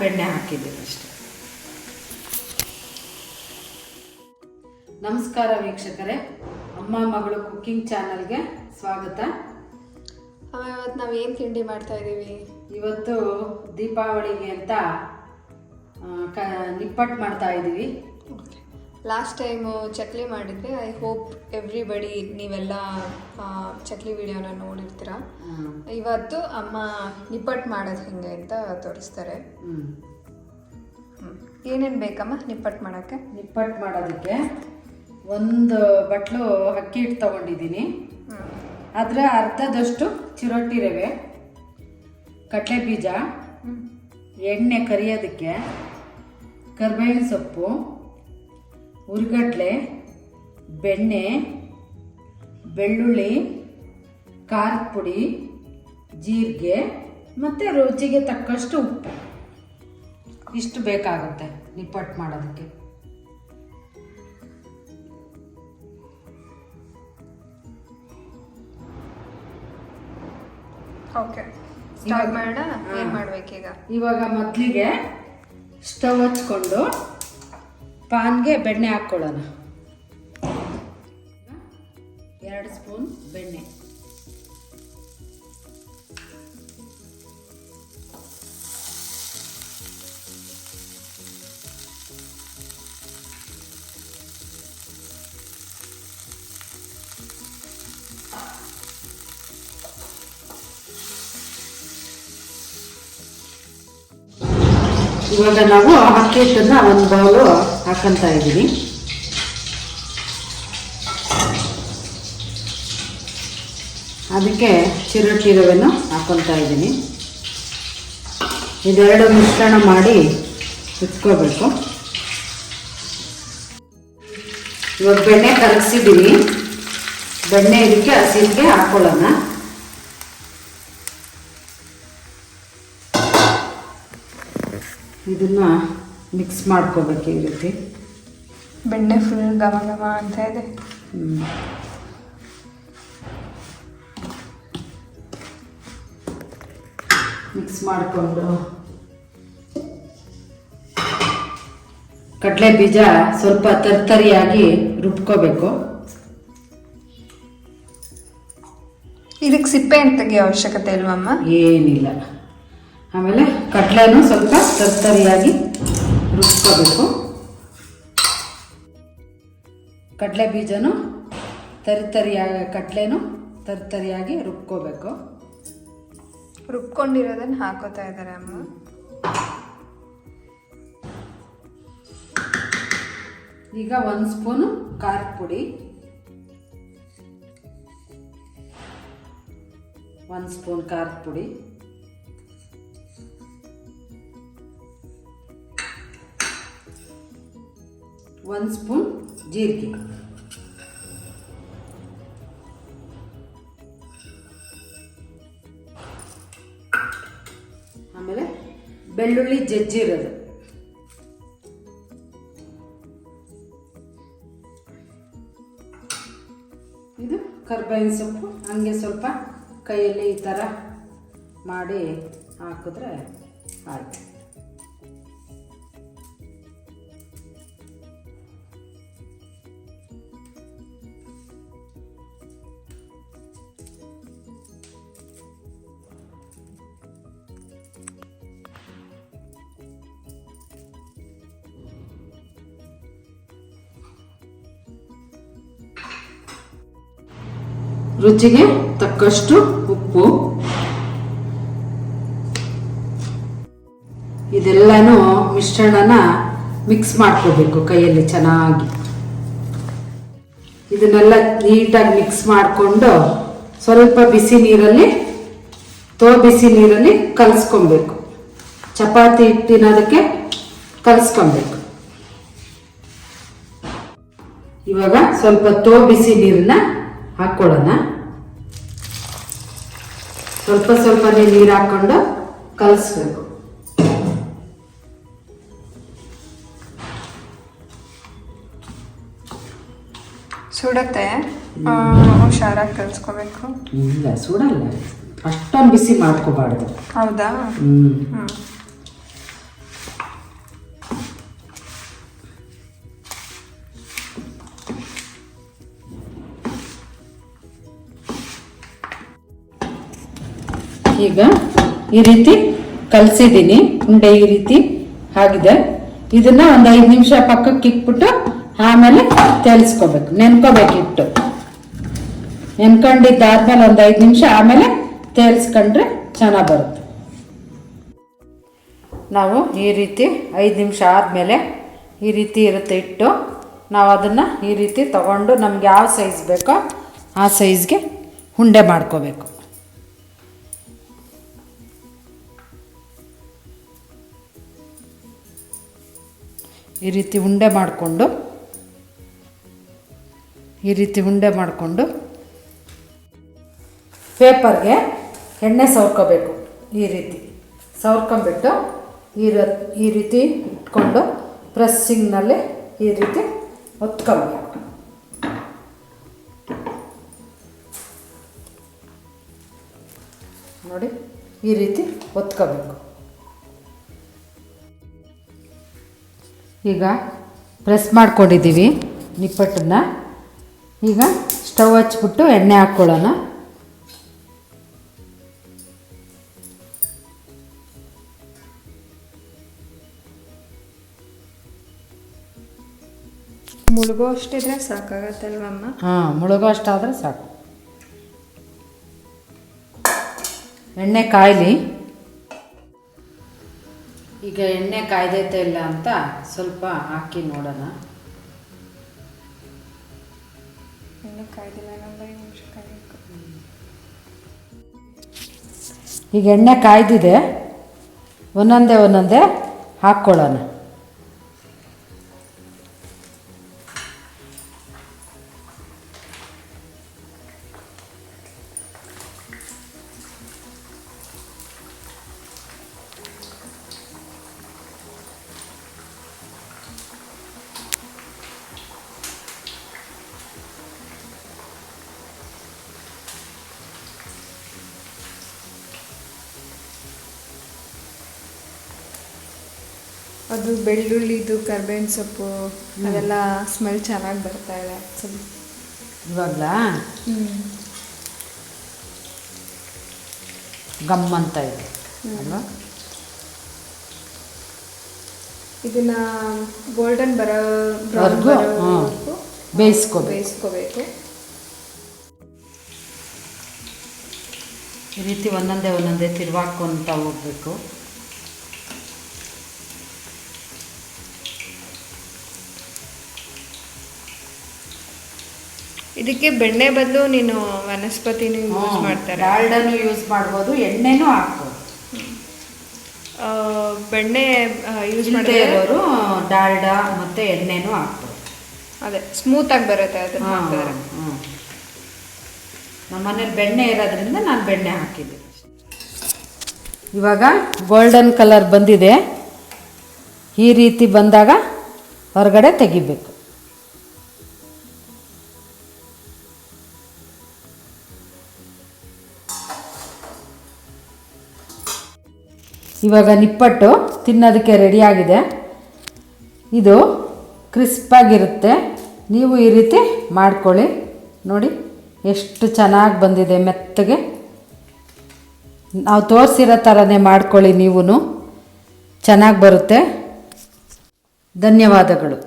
ಬೆಣ್ಣೆ ಹಾಕಿದ್ದೀನಿ ಅಷ್ಟೆ. ನಮಸ್ಕಾರ ವೀಕ್ಷಕರೇ. ಅಮ್ಮ ಮಗಳು ಕುಕ್ಕಿಂಗ್ ಚಾನಲ್ಗೆ ಸ್ವಾಗತ. ಇವತ್ತು ನಾವು ಏನು ತಿಂಡಿ ಮಾಡ್ತಾ ಇದ್ದೀವಿ ಇವತ್ತು ದೀಪಾವಳಿಗೆ ಅಂತ ಕ ನಿಪ್ಪಟ್ಟು ಮಾಡ್ತಾ ಇದ್ದೀವಿ ಲಾಸ್ಟ್ ಟೈಮು ಚಕ್ಲಿ ಮಾಡಿದ್ದೆ ಐ ಹೋಪ್ ಎವ್ರಿಬಡಿ ನೀವೆಲ್ಲ ಚಕ್ಲಿ ವಿಡಿಯೋನ ನೋಡಿರ್ತೀರ. ಇವತ್ತು ಅಮ್ಮ ನಿಪ್ಪಟ್ಟು ಮಾಡೋದು ಹೆಂಗೆ ಅಂತ ತೋರಿಸ್ತಾರೆ. ಏನೇನು ಬೇಕಮ್ಮ ನಿಪ್ಪಟ್ಟು ಮಾಡೋಕ್ಕೆ ನಿಪ್ಪಟ್ಟು ಮಾಡೋದಕ್ಕೆ ಒಂದು ಬಟ್ಲು ಅಕ್ಕಿ ಹಿಟ್ಟು ತೊಗೊಂಡಿದ್ದೀನಿ. ಅದರ ಅರ್ಧದಷ್ಟು ಚಿರೋಟಿ ರವೆ ಕಡಲೆ ಬೀಜ ಎಣ್ಣೆ ಕರಿಯೋದಕ್ಕೆ ಕರ್ಬೇವಿನ ಸೊಪ್ಪು ಉರ್ಗಡ್ಲೆ ಬೆಣ್ಣೆ ಬೆಳ್ಳುಳ್ಳಿ ಖಾರದ ಪುಡಿ ಜೀರಿಗೆ ಮತ್ತು ರುಚಿಗೆ ತಕ್ಕಷ್ಟು ಉಪ್ಪು. ಇಷ್ಟು ಬೇಕಾಗುತ್ತೆ ನಿಪ್ಪಟ್ಟು ಮಾಡೋದಕ್ಕೆ. ಇವಾಗ ಮೊದಲಿಗೆ ಸ್ಟವ್ ಹಚ್ಕೊಂಡು ಪಾನ್ಗೆ ಬೆಣ್ಣೆ ಹಾಕ್ಕೊಳ್ಳೋಣ. ಇವಾಗ ನಾವು ಅಕ್ಕಿ ಹಿಟ್ಟನ್ನ ಒಂದು ಬೌಲು ಹಾಕೊಂತ ಇದ್ದೀವಿ ಅದಕ್ಕೆ ಚಿರೋಟಿ ರವೆನೂ ಹಾಕೊತಾ ಇದ್ದೀನಿ. ಇದೆರಡು ಮಿಶ್ರಣ ಮಾಡಿ ಇಟ್ಕೋಬೇಕು ಇವಾಗ ಬೆಣ್ಣೆ ಕರಗಿಸಿದ್ದೀವಿ ಬೆಣ್ಣೆ ಇದಕ್ಕೆ ಹಸಿರಿಗೆ ಹಾಕೊಳ್ಳೋಣ. ಇದನ್ನ ಮಿಕ್ಸ್ ಮಾಡ್ಕೋಬೇಕು ಈ ರೀತಿ. ಬೆಣ್ಣೆ ಫುಲ್ ಘಮ ಘಮ ಅಂತ ಇದೆ. ಮಿಕ್ಸ್ ಮಾಡಿಕೊಂಡು ಕಡಲೆ ಬೀಜ ಸ್ವಲ್ಪ ತರ್ತರಿಯಾಗಿ ರುಬ್ಕೋಬೇಕು. ಇದಕ್ಕೆ ಸಿಪ್ಪೆ ಅಂತ ತೆಗಿಯೋ ಅವಶ್ಯಕತೆ ಇಲ್ವಮ್ಮ? ಏನಿಲ್ಲ. ಆಮೇಲೆ ಕಡಲೆನೂ ಸ್ವಲ್ಪ ತರ್ತರಿಯಾಗಿ ರುಬ್ಕೋಬೇಕು. ಕಡಲೆ ಬೀಜನೂ ತರಿತರಿಯಾಗಿ ಕಡಲೆನೂ ತರ್ತರಿಯಾಗಿ ರುಬ್ಕೋಬೇಕು. ರುಬ್ಕೊಂಡಿರೋದನ್ನ ಹಾಕೋತಾ ಇದ್ದಾರೆ ಅಮ್ಮ. ಈಗ ಒಂದು ಸ್ಪೂನು ಖಾರದ ಪುಡಿ. ಒಂದು ಸ್ಪೂನ್ ಖಾರದ ಪುಡಿ. ಒಂದು ಸ್ಪೂನ್ ಜೀರಿಗೆ. ಆಮೇಲೆ ಬೆಳ್ಳುಳ್ಳಿ ಜಜ್ಜಿರೋದು. ಇದು ಕರ್ಬೇವಿನ ಸೊಪ್ಪು, ಹಂಗೆ ಸ್ವಲ್ಪ ಕೈಯಲ್ಲಿ ಈ ಥರ ಮಾಡಿ ಹಾಕಿದ್ರೆ ಆಯ್ತು. ರುಚಿಗೆ ತಕ್ಕಷ್ಟು ಉಪ್ಪು. ಇದೆಲ್ಲನೂ ಮಿಶ್ರಣನ ಮಿಕ್ಸ್ ಮಾಡ್ಕೋಬೇಕು ಕೈಯಲ್ಲಿ ಚೆನ್ನಾಗಿ. ಇದನ್ನೆಲ್ಲ ನೀಟಾಗಿ ಮಿಕ್ಸ್ ಮಾಡಿಕೊಂಡು ಸ್ವಲ್ಪ ಬಿಸಿ ನೀರಲ್ಲಿ, ತೋ ಬಿಸಿ ನೀರಲ್ಲಿ ಕಲಿಸ್ಕೊಬೇಕು. ಚಪಾತಿ ಹಿಟ್ಟಿನದಕ್ಕೆ ಕಲಿಸ್ಕೊಬೇಕು. ಇವಾಗ ಸ್ವಲ್ಪ ತೋ ಬಿಸಿ ನೀರನ್ನ ಹಾಕ್ಕೊಳ್ಳೋಣ. ಸ್ವಲ್ಪ ಸ್ವಲ್ಪನೇ ನೀರು ಹಾಕ್ಕೊಂಡು ಕಲಿಸ್ಬೇಕು. ಸುಡತ್ತೆ? ಹುಷಾರಾಗಿ ಕಲ್ಸ್ಕೋಬೇಕು. ಇಲ್ಲ ಸುಡಲ್ಲ. ಅಷ್ಟೊಂದು ಬಿಸಿ ಮಾಡ್ಕೋಬಾರ್ದು. ಹೌದಾ? ಹ್ಮ್. ಈಗ ಈ ರೀತಿ ಕಲಸಿದ್ದೀನಿ. ಉಂಡೆ ಈ ರೀತಿ ಆಗಿದೆ. ಇದನ್ನ ಒಂದು ಐದು ನಿಮಿಷ ಪಕ್ಕಕ್ಕೆ ಇಕ್ಬಿಟ್ಟು ಆಮೇಲೆ ತೇಲಿಸ್ಕೋಬೇಕು. ನೆನ್ಕೋಬೇಕು ಇಟ್ಟು ನೆನ್ಕೊಂಡಿದ್ದಾದ್ಮೇಲೆ ಒಂದು ಐದು ನಿಮಿಷ ಆಮೇಲೆ ತೇಲ್ಸ್ಕೊಂಡ್ರೆ ಚೆನ್ನಾಗಿ ಬರುತ್ತೆ. ನಾವು ಈ ರೀತಿ ಐದು ನಿಮಿಷ ಆದಮೇಲೆ ಈ ರೀತಿ ಇರುತ್ತೆ ಇಟ್ಟು ನಾವು ಅದನ್ನು ಈ ರೀತಿ ತಗೊಂಡು ನಮ್ಗೆ ಯಾವ ಸೈಜ್ ಬೇಕೋ ಆ ಸೈಜ್ಗೆ ಉಂಡೆ ಮಾಡ್ಕೋಬೇಕು. ಈ ರೀತಿ ಉಂಡೆ ಮಾಡಿಕೊಂಡು, ಈ ರೀತಿ ಉಂಡೆ ಮಾಡಿಕೊಂಡು ಪೇಪರ್ಗೆ ಎಣ್ಣೆ ಸವರ್ಕೋಬೇಕು ಈ ರೀತಿ. ಸವರ್ಕೊಂಬಿಟ್ಟು ಈ ಈ ರೀತಿ ಇಟ್ಕೊಂಡು ಪ್ರೆಸ್ಸಿಂಗ್ನಲ್ಲಿ ಈ ರೀತಿ ಒತ್ಕೊಬೇಕು. ನೋಡಿ, ಈ ರೀತಿ ಒತ್ಕೋಬೇಕು. ಈಗ ಪ್ರೆಸ್ ಮಾಡ್ಕೊಂಡಿದ್ದೀವಿ ನಿಪ್ಪಟ್ಟನ್ನ. ಈಗ ಸ್ಟವ್ ಹಚ್ಬಿಟ್ಟು ಎಣ್ಣೆ ಹಾಕ್ಕೊಳ್ಳೋಣ ಮುಳುಗೋ ಅಷ್ಟಿದ್ರೆ ಸಾಕಾಗತ್ತಲ್ವಮ್ಮ? ಹಾಂ ಮುಳುಗೋ ಅಷ್ಟಾದರೆ ಸಾಕು. ಎಣ್ಣೆ ಕಾಯಲಿ. ಈಗ ಎಣ್ಣೆ ಕಾಯ್ದೈತೆ ಇಲ್ಲ ಅಂತ ಸ್ವಲ್ಪ ಹಾಕಿ ನೋಡೋಣ. ಎಣ್ಣೆ ಕಾಯ್ದಿಲ್ಲ ಈಗ ಎಣ್ಣೆ ಕಾಯ್ದಿದೆ. ಒಂದೊಂದೇ ಒಂದೊಂದೇ ಹಾಕ್ಕೊಳ್ಳೋಣ. ಅದು ಬೆಳ್ಳುಳ್ಳಿದು ಕರ್ಬೇವಿನ ಸೊಪ್ಪು ಅದೆಲ್ಲ ಸ್ಮೆಲ್ ಚೆನ್ನಾಗಿ ಬರ್ತಾ ಇದೆ ಆ್ಯಕ್ಚುಲಿ ಇವಾಗಲ? ಗಮ್ ಅಂತ ಇದೆ ಅಲ್ವಾ? ಇದನ್ನ ಗೋಲ್ಡನ್ ಬರೋ ಬೇಯಿಸ್ಕೋ ಬೇಯಿಸ್ಕೋಬೇಕು. ಈ ರೀತಿ ಒಂದೊಂದೇ ಒಂದೊಂದೇ ತಿರುವಾಕೊಂತ ಹೋಗ್ಬೇಕು. ಇದಕ್ಕೆ ಬೆಣ್ಣೆ ಬದಲು ನೀನು ವನಸ್ಪತಿನೂ ಯೂಸ್ ಮಾಡ್ತಾರೆ. ಡಾಲ್ಡನು ಯೂಸ್ ಮಾಡ್ಬೋದು ಎಣ್ಣೆನೂ ಹಾಕ್ಬೋದು. ಬೆಣ್ಣೆ ಯೂಸ್ ಮಾಡಿದ್ರೆ? ಇರೋರು ಡಾಲ್ಡ ಮತ್ತು ಎಣ್ಣೆನೂ ಹಾಕ್ಬೋದು. ಅದೇ ಸ್ಮೂತ್ ಆಗಿ ಬರುತ್ತೆ ಅದು ಹಾಂ ಹಾಕಿದ್ರೆ. ಹಾಂ ನಮ್ಮ ಮನೇಲಿ ಬೆಣ್ಣೆ ಇರೋದ್ರಿಂದ ನಾನು ಬೆಣ್ಣೆ ಹಾಕಿದ್ದೆ. ಇವಾಗ ಗೋಲ್ಡನ್ ಕಲರ್ ಬಂದಿದೆ. ಈ ರೀತಿ ಬಂದಾಗ ಹೊರಗಡೆ ತೆಗಿಬೇಕು. ಇವಾಗ ನಿಪ್ಪಟ್ಟು ತಿನ್ನೋದಕ್ಕೆ ರೆಡಿಯಾಗಿದೆ ಇದು ಕ್ರಿಸ್ಪಾಗಿರುತ್ತೆ ನೀವು ಈ ರೀತಿ ಮಾಡ್ಕೊಳ್ಳಿ. ನೋಡಿ, ಎಷ್ಟು ಚೆನ್ನಾಗಿ ಬಂದಿದೆ ಮೆತ್ತಗೆ. ನಾವು ತೋರಿಸಿರೋ ಥರನೇ ಮಾಡ್ಕೊಳ್ಳಿ ನೀವು ಚೆನ್ನಾಗಿ ಬರುತ್ತೆ. ಧನ್ಯವಾದಗಳು.